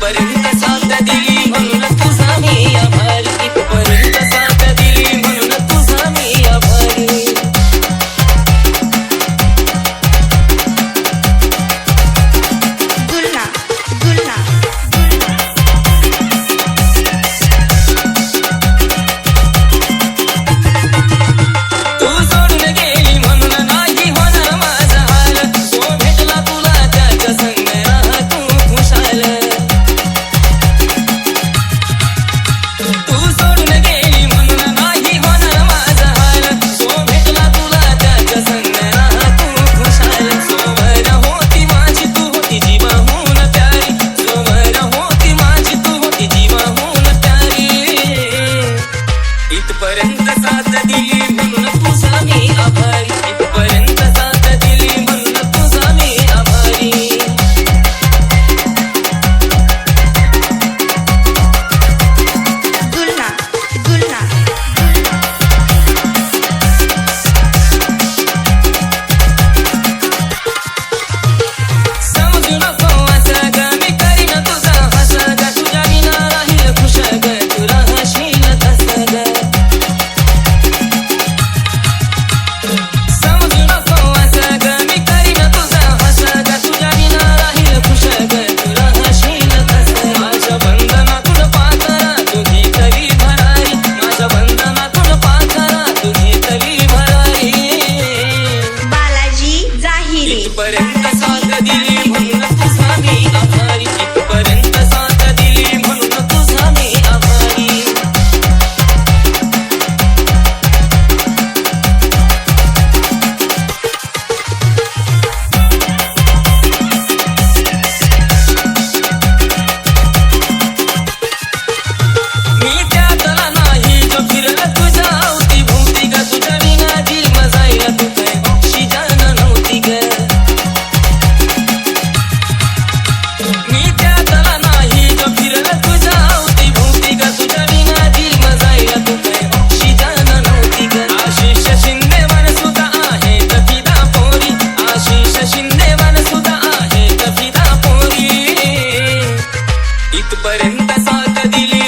But in the sun. इथपर्यंत साथ दिली म्हणून तू स्वामी आभारी इथपर्यंत दिली पर्यंत साथ स्वामी ಎಂತ ಸಾಕದಿಲಿ